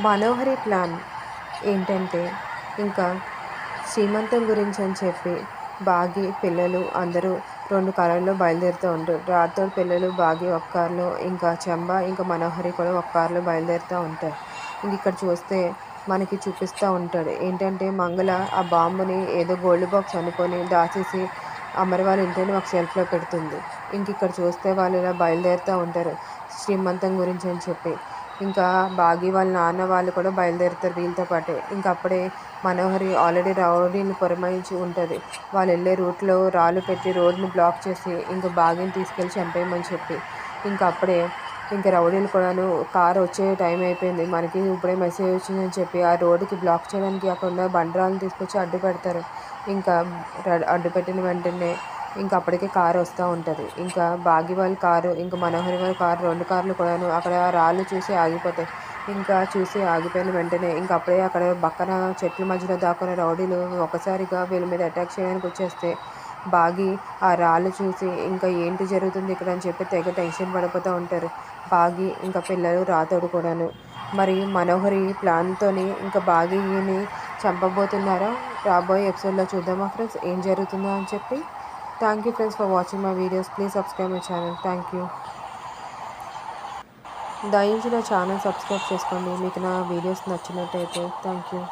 మనోహరి plan ఏంటంటే ఇంకా శ్రీమంతం గురించి అని చెప్పి బాగి పిల్లలు అందరూ రెండు కార్లలో బయలుదేరుతూ ఉంటారు రాతో పిల్లలు బాగి ఒక కారులో ఇంకా చెంబ ఇంకా మనోహరి కూడా ఒక కారులో బయలుదేరుతూ ఉంటారు. ఇంక ఇక్కడ చూస్తే మనకి చూపిస్తూ ఉంటాడు. ఏంటంటే మంగళ ఆ బాంబుని ఏదో గోల్డ్ బాక్స్ అనుకొని దాచేసి అమర్ వాళ్ళ ఇంటిని ఒక షెల్ఫ్లో పెడుతుంది. ఇంక ఇక్కడ చూస్తే వాళ్ళు ఇలా బయలుదేరుతూ ఉంటారు శ్రీమంతం గురించి అని చెప్పి. ఇంకా బాగి వాళ్ళ నాన్న వాళ్ళు కూడా బయలుదేరుతారు వీళ్ళతో పాటే. ఇంకా అప్పుడే మనోహరి ఆల్రెడీ రౌడీని పురమాయించి ఉంటుంది. వాళ్ళు వెళ్ళే రూట్లో రాళ్ళు పెట్టి రోడ్ని బ్లాక్ చేసి ఇంకా బాగిని తీసుకెళ్ళి చంపేయమని చెప్పి. ఇంకా అప్పుడే ఇంకా రౌడీలు కూడాను కార్ వచ్చే టైం అయిపోయింది. మనకి ఇప్పుడే మెసేజ్ వచ్చిందని చెప్పి ఆ రోడ్డుకి బ్లాక్ చేయడానికి అక్కడ ఉన్న బండరాలను తీసుకొచ్చి అడ్డు పెడతారు ఇంకా అడ్డు పెట్టిన వెంటనే ఇంకా అప్పటికే కారు వస్తూ ఉంటుంది. ఇంకా బాగి వాళ్ళ కారు ఇంకా మనోహరి వాళ్ళ కారు రెండు కార్లు కూడాను అక్కడ రాళ్ళు చూసి ఆగిపోతాయి. ఇంకా చూసి ఆగిపోయిన వెంటనే ఇంకా అప్పుడే అక్కడ పక్కన చెట్ల మధ్యలో దాక్కున్న రౌడీలు ఒకసారిగా వీళ్ళ మీద అటాక్ చేయడానికి వచ్చేస్తే బాగి ఆ రాళ్ళు చూసి ఇంకా ఏంటి జరుగుతుంది ఇక్కడ అని చెప్పి తెగ టెన్షన్ పడిపోతూ ఉంటారు. బాగి ఇంకా పిల్లలు రాతోడు కూడాను. మరి మనోహరి ప్లాన్తోని ఇంకా బాగీని చంపబోతున్నారా? రాబోయే ఎపిసోడ్లో చూద్దామా ఫ్రెండ్స్ ఏం జరుగుతుందో అని చెప్పి thank you friends for watching my videos please subscribe my channel thank you దయించి నా ఛానల్ సబ్స్క్రైబ్ చేసుకోండి. మీకు నా వీడియోస్ నచ్చినట్టయితే థ్యాంక్ యూ